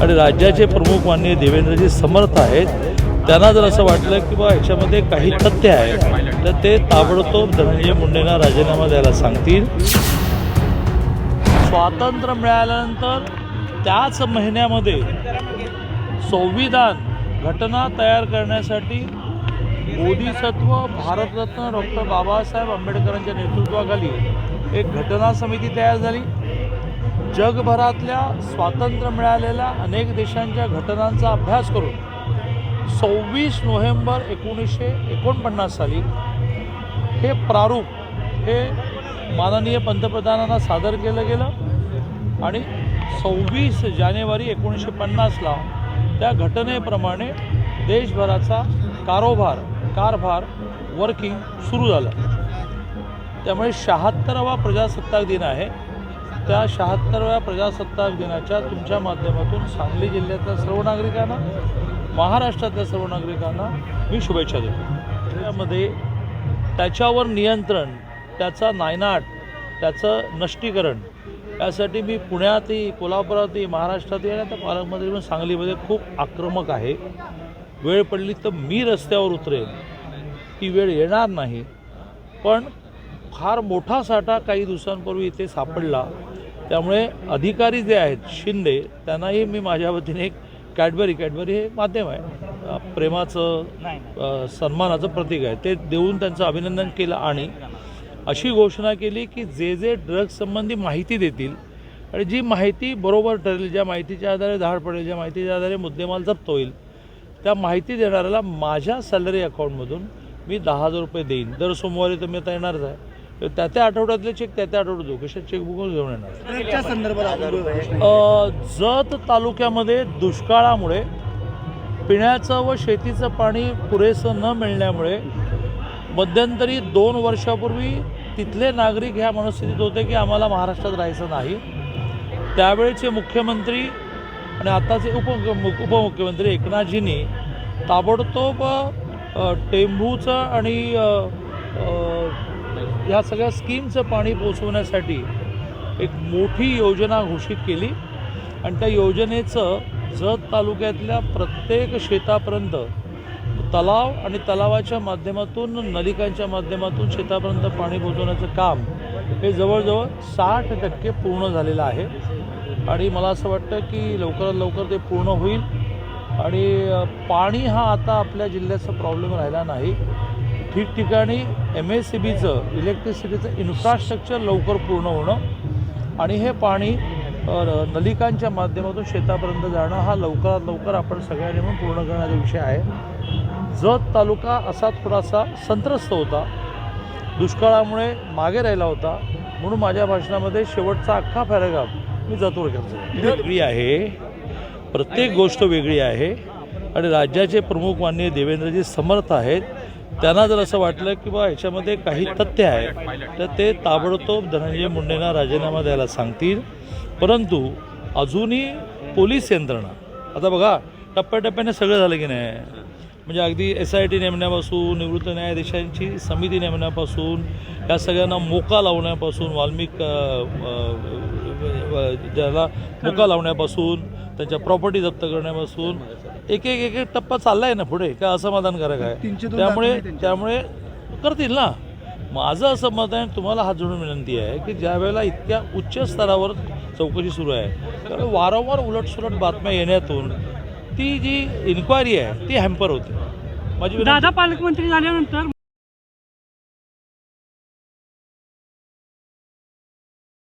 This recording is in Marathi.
आणि राज्याचे प्रमुख माननीय देवेंद्रजी समर्थ आहेत. त्यांना जर असं वाटलं की बा ह्याच्यामध्ये काही तथ्य आहे तर ते ताबडतोब धनंजय मुंडेंना राजीनामा द्यायला सांगतील. स्वातंत्र्य मिळाल्यानंतर त्याच महिन्यामध्ये संविधान घटना तयार करण्यासाठी बोधिसत्व भारतरत्न डॉक्टर बाबासाहेब आंबेडकरांच्या नेतृत्वाखाली एक घटना समिती तयार झाली. जगभरातल्या स्वातंत्र्य मिळालेल्या अनेक देशांच्या घटनांचा अभ्यास करून सव्वीस नोव्हेंबर एकोणीसशे एकोणपन्नास साली हे प्रारूप हे माननीय पंतप्रधानांना सादर केलं गेलं आणि सव्वीस जानेवारी एकोणीसशे पन्नासला त्या घटनेप्रमाणे देशभराचा कारोभार कारभार वर्किंग सुरू झालं. त्यामुळे शहात्तरावा प्रजासत्ताक दिन आहे. त्या शहात्तरव्या प्रजासत्ताक दिनाच्या तुमच्या माध्यमातून सांगली जिल्ह्यातल्या सर्व नागरिकांना महाराष्ट्रातल्या सर्व नागरिकांना मी शुभेच्छा देतो. त्यामध्ये त्याच्यावर नियंत्रण त्याचा नायनाट त्याचं नष्टीकरण यासाठी मी पुण्यातही कोल्हापुरातही महाराष्ट्रातही आणि आता पालकमध्ये पण सांगलीमध्ये खूप आक्रमक आहे. वेळ पडली तर मी रस्त्यावर उतरेन. ती वेळ येणार नाही. पण फार मोठा साठा काही दिवसांपूर्वी इथे सापडला. त्यामुळे अधिकारी जे आहेत शिंदे त्यांनाही मी माझ्या वतीने एक कॅडबरी कॅडबरी हे माध्यम आहे. प्रेमाचं सन्मानाचं प्रतीक आहे. ते देऊन त्यांचं अभिनंदन केलं आणि अशी घोषणा केली की जे जे ड्रग्ज संबंधी माहिती देतील आणि जी माहिती बरोबर ठरेल ज्या माहितीच्या आधारे धाड पडेल ज्या माहितीच्या आधारे मुद्देमाल जप्त होईल त्या माहिती देणाऱ्याला माझ्या सॅलरी अकाउंटमधून मी दहा हजार रुपये देईन. दर सोमवारी तर मी आता येणारच आहे. तर त्या त्या आठवड्यातले चेक त्या त्या आठवड्यात देऊ कशा चेकबुक घेऊन येणार. ट्रकच्या संदर्भात आपण घोषणा अ, जत तालुक्यामध्ये दुष्काळामुळे पिण्याचं व शेतीचं पाणी पुरेसं न मिळण्यामुळे मध्यंतरी दोन वर्षापूर्वी तिथले नागरिक ह्या मनस्थितीत होते की आम्हाला महाराष्ट्रात राहायचं नाही. त्यावेळेचे मुख्यमंत्री आणि आताचे उप उपमुख्यमंत्री एकनाथजींनी ताबडतोब टेंभूचं आणि ह्या सगळ्या स्कीमचं पाणी पोचवण्यासाठी एक मोठी योजना घोषित केली. आणि त्या योजनेचं जत तालुक्यातल्या प्रत्येक शेतापर्यंत तलाव आणि तलावाच्या माध्यमातून नलिकांच्या माध्यमातून शेतापर्यंत पाणी पोचवण्याचं काम हे जवळजवळ साठ टक्के पूर्ण झालेलं आहे. आणि मला असं वाटतं की लवकरात लवकर ते पूर्ण होईल. आणि पाणी हा आता आपल्या जिल्ह्याचा प्रॉब्लेम राहिला नाही. ठिकठिकाणी एम एस सी बीचं इलेक्ट्रिसिटीचं इन्फ्रास्ट्रक्चर लवकर पूर्ण होणं आणि हे पाणी नलिकांच्या माध्यमातून शेतापर्यंत जाणं हा लवकरात लवकर आपण सगळ्यांनी म्हणून पूर्ण करण्याचा विषय आहे. जत तालुका असा थोडासा संत्रस्त होता. दुष्काळामुळे मागे राहिला होता. म्हणून माझ्या भाषणामध्ये शेवटचा अख्खा पॅराग्राफ मी जतवर करतो. वेगळी आहे. प्रत्येक गोष्ट वेगळी आहे. आणि राज्याचे प्रमुख माननीय देवेंद्रजी समर्थ आहेत. त्यांना जर असं वाटलं की बा ह्याच्यामध्ये काही तथ्य आहे तर ते ताबडतोब धनंजय मुंडेंना राजीनामा द्यायला सांगतील. परंतु अजूनही पोलीस यंत्रणा आता बघा टप्प्याटप्प्याने सगळं झालं की नाही? म्हणजे अगदी एस आय टी नेमण्यापासून निवृत्त न्यायाधीशांची समिती नेमण्यापासून या सगळ्यांना मोका लावण्यापासून वाल्मिक ज्याला मोका लावण्यापासून त्यांच्या प्रॉपर्टी जप्त करण्यापासून एक एक एक एक टप्पा चाललाय ना पुढे काय असमाधानकारक आहे? त्यामुळे. त्यामुळे करतील ना. माझं असं मत आहे तुम्हाला हात जोडून विनंती आहे की ज्या वेळेला इतक्या उच्च स्तरावर चौकशी सुरू आहे त्यावेळेला वारंवार उलटसुलट बातम्या येण्यातून ती जी इन्क्वायरी आहे ती हॅम्पर होते. माझी विनंती दादा पालकमंत्री झाल्यानंतर